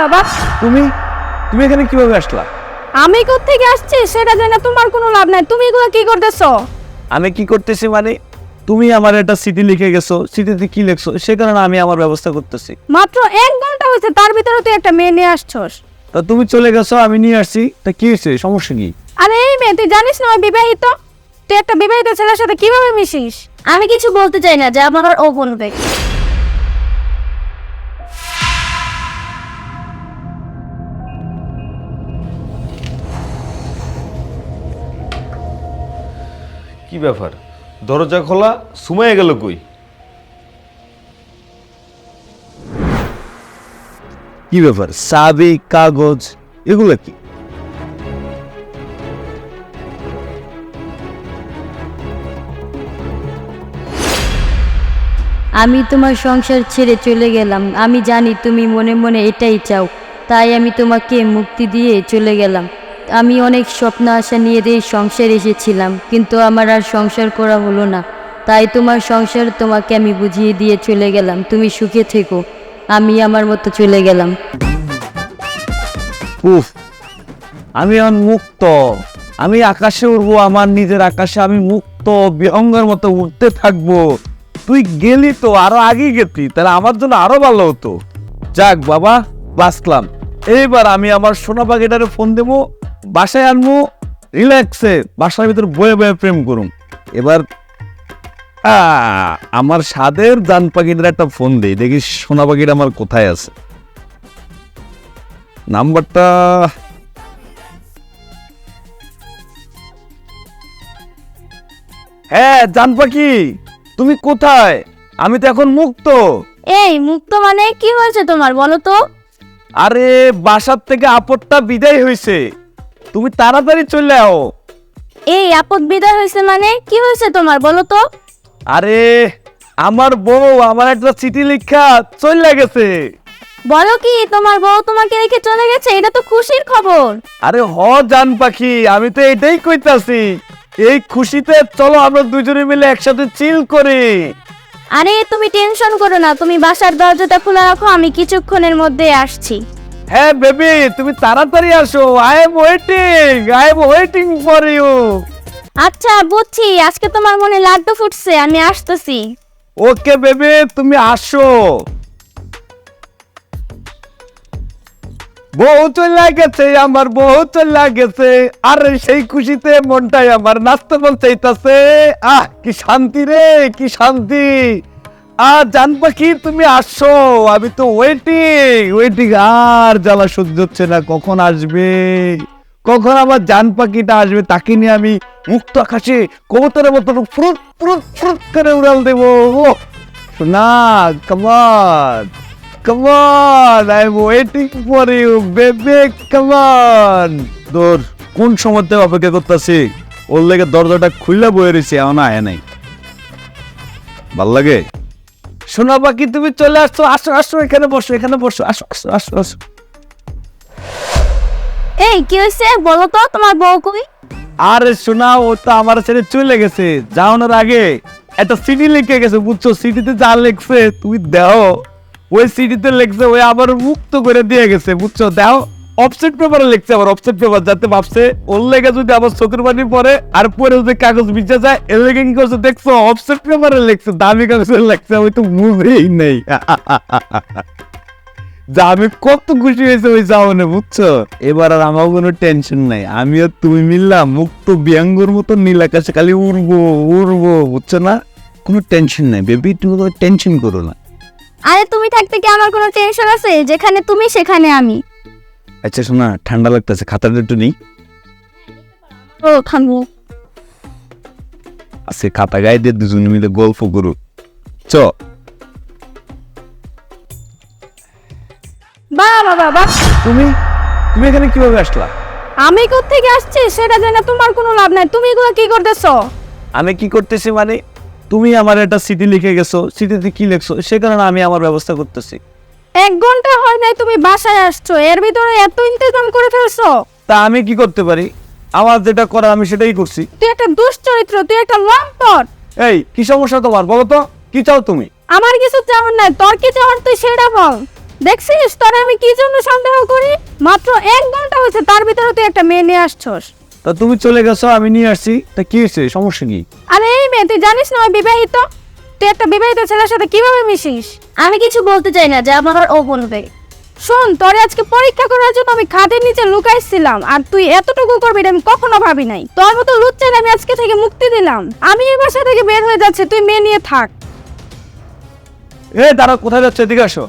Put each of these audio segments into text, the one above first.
বাবা তুমি তুমি এখানে কীভাবে আসলা? আমি কোত্থেকে আসছি সেটা জেনে তোমার কোনো লাভ নাই। তুমি এগুলো কি করতেছো? আমি কি করতেছি মানে তুমি আমার একটা সিটি লিখে গেছো সিটিতে কি লিখছো সে কারণে আমি আমার ব্যবস্থা করতেছি। মাত্র এক ঘণ্টা হয়েছে তার ভিতরে তুই একটা মেয়ে নিয়ে আসছস। তা তুমি চলে গেছো আমি নিয়ে আসছি তা কি হয়েছে সমস্যা কি? আরে এই মেয়ে তুই জানিস না বিবাহিত? তুই একটা বিবাহিত ছেলের সাথে কীভাবে মিশিস? আমি কিছু বলতে চাই না যা আমার ও বলবে কি ব্যাপার? দরজা খোলা সুমাইয়া গেল কই? কি ব্যাপার? চাবি কাগজ এগুলো কি? আমি তোমার সংসার ছেড়ে চলে গেলাম। আমি জানি তুমি মনে মনে এটাই চাও। তাই আমি তোমাকে মুক্তি দিয়ে চলে গেলাম। আমি অনেক স্বপ্ন আশা নিয়ে এই সংসার এসেছিলাম, কিন্তু আমার আর সংসার করা হলো না। তাই তোমার সংসার তোমাকে আমি বুঝিয়ে দিয়ে চলে গেলাম। তুমি সুখে থেকো, আমি আমার মতো চলে গেলাম। উফ, আমি মুক্ত। আমি আকাশে উড়বো, আমার নিজের আকাশে আমি মুক্ত বিহঙ্গের মতো উঠতে থাকব। তুই গেলি তো, আরও আগে গেতি, তাহলে আমার জন্য আরও ভালো হতো। যাক বাবা, বাঁচলাম। এইবার আমি আমার সোনা পাখিটারে ফোন দেবো। বাসায় আনব রিল্যাক্সে বাসার ভিতর বয়ে বয়ে প্রেম করুম। এবার আমার স্বাদের জান পাখিটার একটা ফোন দেই দেখি সোনা পাখিটা আমার কোথায় আছে। নাম্বারটা হ্যাঁ জান পাখি তুমি কোথায়? আমি তো এখন মুক্ত। এই মুক্ত মানে কি হয়েছে তোমার বলো তো। আরে বাসার থেকে আপদটা বিদায় হয়েছে। তুমি তাড়াতাড়ি চলে আও। এই আপদ বিদায় হয়েছে মানে? কি হয়েছে তোমার বলো তো? আরে আমার বউ আমার একটা চিঠি লেখা চলে গেছে। বলো কি তোমার বউ তোমাকে রেখে চলে গেছে? এটা তো খুশির খবর। আরে হ জান পাখি আমি তো এটাই কইতাছি। এই খুশিতে চলো আমরা দুজনে মিলে একসাথে চিল করি। আরে তুমি টেনশন করো না তুমি বাসার দরজাটা খোলা রাখো আমি কিছুক্ষণের মধ্যে আসছি। হ্যাঁ বেবি তুমি তাড়াতাড়ি আসো। I am waiting I am waiting for you আচ্ছা বুঝছি আজকে তোমার মনে লাড্ডু ফুটছে আমি আসতেছি। ওকে বেবি তুমি আসো। বউ চলে গেছে আমার বউ চলে গেছে আরে সেই খুশিতে মনটাই আমার নাচতে মন চাইতাছে। আহ কি শান্তি রে কি শান্তি। আর জান পাখি তুমি আসো, আমি তো ওয়েটিং ওয়েটিং আর জ্বালা সহ্য হচ্ছে না, কখন আসবে? কখন আমার জান পাখিটা আসবে, তাকে নিয়ে আমি মুক্ত আকাশে কবুতরের মতো ফ্রুট ফ্রুট ফ্রুট করে উড়াল দেবো। সোনা come on come on I am waiting for you baby come on তোর কোন সময়তে অপেক্ষা করতেছি? ওর লেগে দরজাটা খুললে বয়ে রয়েছে, এমন আয় নাই। ভালো লাগে? সোনা পাখি তুমি চলে আসছো আসো আসো এখানে বসো এখানে বসো আসো আসো আসো আসো। এই কি হয়েছে? বলো তো তোমার বউ কই? আরে শোনা ও তো আমার ছেড়ে চলে গেছে। যাওয়ানোর আগে একটা সিটি লিখে গেছে বুঝছ? সিটিতে যা লিখছে তুমি দাও। ওই সিটিতে লিখছে ওই আবার মুক্ত করে দিয়ে গেছে বুঝছ? দাও। অফসেট পেপারে লিখছে, আবার অফসেট পেপার যাতে ভাবছে, ওর লেগে যদি আবার চোখের পানি পরে আর পরে যদি কাগজ বিচে যায়, এর লেগে কি করছে, দেখছ অফসেট পেপারে লিখছে, দামি কাগজে লিখছে ওই তো বুঝেই নেই। যা, আমি কত খুশি হয়েছে ওই যাওয়ানে বুঝছ? এবার আর আমার কোনো টেনশন নাই আমিও তুমি মিললাম মুক্ত বিয়াঙ্গর মতো নীল আকাশে খালি উড়বো উড়বো, বুঝছ না? কোনো টেনশন নাই বেবি তুমি টেনশন করো না। আরে তুমি থাকতে কি আমার কোনো টেনশন আছে? যেখানে তুমি, সেখানে আমি। আচ্ছা শোনা ঠান্ডা লাগতেছে খাতাটা একটু নেই। ও আজকে খাতা গায়ে দিয়ে দুজনে মিলে গল্প করু চ। বা বাবা। তুমি তুমি এখানে কীভাবে আসলা? আমি কোত্থেকে আসছি সেটা জেনে তোমার কোনো লাভ নাই। তুমি এগুলো কি করতেছো? আমি কি করতেছি মানে তুমি আমার একটা সিটি লিখে গেছো সিটিতে কি লিখছো সে কারণে আমি আমার ব্যবস্থা করতেছি। এক ঘণ্টা হয় নাই তুমি বাসায় আসছো। এর ভিতরে এত ইন্তজাম করে ফেলছো। তা আমি কি করতে পারি? আমার যেটা করার আমি সেটাই করছি। তুই একটা দুশ্চরিত্র তুই একটা লম্পট। এই কি সমস্যা তোমার? বলো তো কি চাও তুমি? আমার কিছু চাওয়ার নাই তোর কি চাওয়ার তুই সেটা বল। দেখছিস তোর আমি কি জন্য সন্দেহ করি? মাত্র এক ঘণ্টা হয়েছে তার ভিতরে তুই একটা মেয়ে নিয়ে আসছস। তা তুমি চলে গেছো আমি নিয়ে আসছি। তা কি হয়েছে? সমস্যা কি? আরে এই মেয়ে তুই জানিস না বিবাহিত। তুই একটা বিবাহিত ছেলের সাথে কীভাবে মিশিস? আমি কিছু বলতে চাই না যে আমার ও বলবে। শোন তোরে আজকে পরীক্ষা করার জন্য আমি খাটের নিচে লুকাইছিলাম আর তুই এতটুকু করবি এটা আমি কখনো ভাবি নাই। তোর মতো লুচ্চার আমি আজকে থেকে মুক্তি দিলাম। আমি এই বাসা থেকে বের হয়ে যাচ্ছি তুই মেয়ে নিয়ে থাক। এ দাঁড়া কোথায় যাচ্ছে? এদিকে আসো।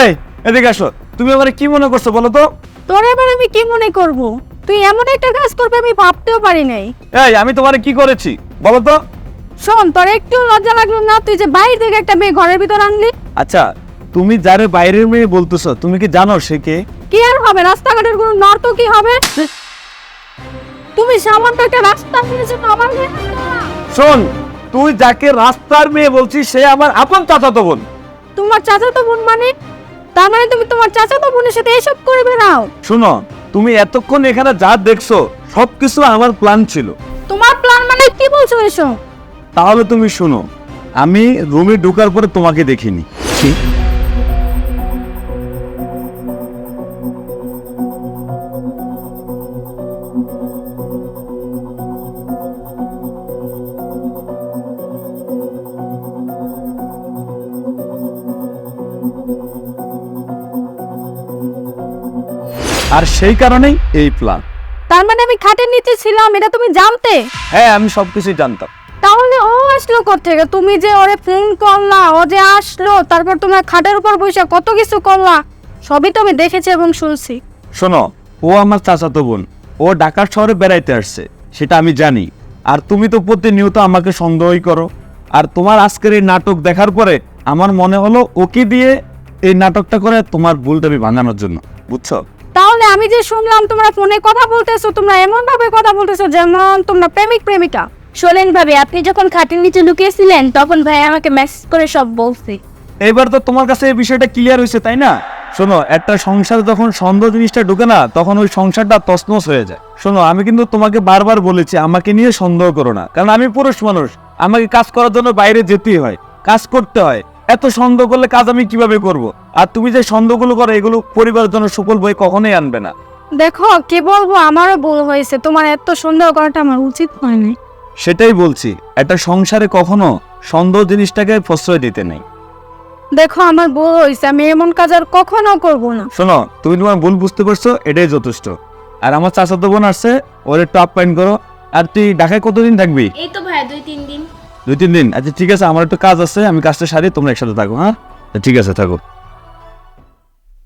এই এদিকে আসো। তুমি আমার কি মনে করছ বলো তো? তোর এবার আমি কি মনে করব? তুই এমন একটা কাজ করবি আমি ভাবতেও পারি নাই। এই আমি তোমার কি করেছি? বলো তো। শোন তোর একটু লজ্জা লাগল না? তুই যে বাইরে থেকে একটা মেয়ে ঘরের ভিতর আনলি? আচ্ছা তুমি যারে বাইরের মেয়ে বলতেছো তুমি কি জানো সে কে? কি আর হবে? রাস্তাঘাটের কোনো হবে? তুমি সামান্য একটা রাস্তা আমার মেয়ে শোন তুই যাকে রাস্তার মেয়ে বলছিস সে আমার আপন চাচাতো বোন। তোমার চাচাতো বোন মানে? তার মানে তুমি তোমার চাচাতো বোনের সাথে এসব করে বেড়াও। শোনো তুমি এতক্ষণ এখানে যা দেখছ সবকিছু আমার প্ল্যান ছিল। তোমার প্ল্যান মানে কি বলছো এসব? তাহলে তুমি শোনো আমি রুমে ঢোকার পরে তোমাকে দেখিনি। কি? আর সেই কারণেই এই প্ল্যান তার মানে আমি খাটের নিচে ছিলাম এটা তুমি জানতে? হ্যাঁ আমি সবকিছুই জানতাম। তাহলে ও আসলো থেকে তুমি যে ওরে ফোন করলা ও যে আসলো তারপর তোমরা খাটের উপর বসে কত কিছু করলা? সবই তো আমি দেখেছি এবং শুনছি। শোনো ও আমার চাচাতো বোন। ও ঢাকার শহরে বেড়াইতে আসছে সেটা আমি জানি। আর তুমি তো প্রতিনিয়ত আমাকে সন্দেহই করো। আর তোমার আজকের এই নাটক দেখার পরে আমার মনে হলো ওকে দিয়ে এই নাটকটা করে তোমার ভুলটা আমি ভাঙানোর জন্য। বুঝছ? তাহলে আমি যে শুনলাম তোমরা ফোনে কথা বলতেছো তোমরা এমন ভাবে কথা বলতেছো যেমন তোমরা প্রেমিক প্রেমিকা। শোনেন ভাবি আপনি যখন খাটের নিচে লুকিয়েছিলেন তখন ভাই আমাকে মেসেজ করে সব বলছে। এবার তো তোমার কাছে এই বিষয়টা ক্লিয়ার হয়েছে তাই না? শোনো একটা সংসার যখন সন্দেহ জিনিসটা ঢুকে না তখন ওই সংসারটা তছনছ হয়ে যায়। শোনো আমি কিন্তু তোমাকে বারবার বলেছি আমাকে নিয়ে সন্দেহ করো না। কারণ আমি পুরুষ মানুষ আমাকে কাজ করার জন্য বাইরে যেতেই হয় কাজ করতে হয়। এত সন্দেহ করলে কাজ আমি কীভাবে করব? আর তুমি যে সন্দেহগুলো করো এগুলো পরিবারের জন্য সুফল বই কখনোই আনবে না। দেখো কি বলব? আমারও ভুল হয়েছে। তোমার এত সন্দেহ করাটা আমার উচিত হয়নি সেটাই বলছি একটা সংসারে কখনো সন্দেহ জিনিসটাকে প্রশ্রয় দিতে নেই। দেখো আমার ভুল হয়েছে। আমি এমন কাজ আর কখনো করব না। শোনো তুমি তোমার ভুল বুঝতে পারছ এটাই যথেষ্ট। আর আমার চাচাতো বোন আসছে ওর একটু আপ্যায়ন করো। আর তুই ঢাকায় কতদিন থাকবি? এই তো ভাই দুই তিন দিন। দুই, তিন দিন। আচ্ছা ঠিক আছে, আমার একটু কাজ আছে, আমি কাজটা সারি, তোমরা একসাথে থাকো হ্যাঁ? ঠিক আছে, থাকো।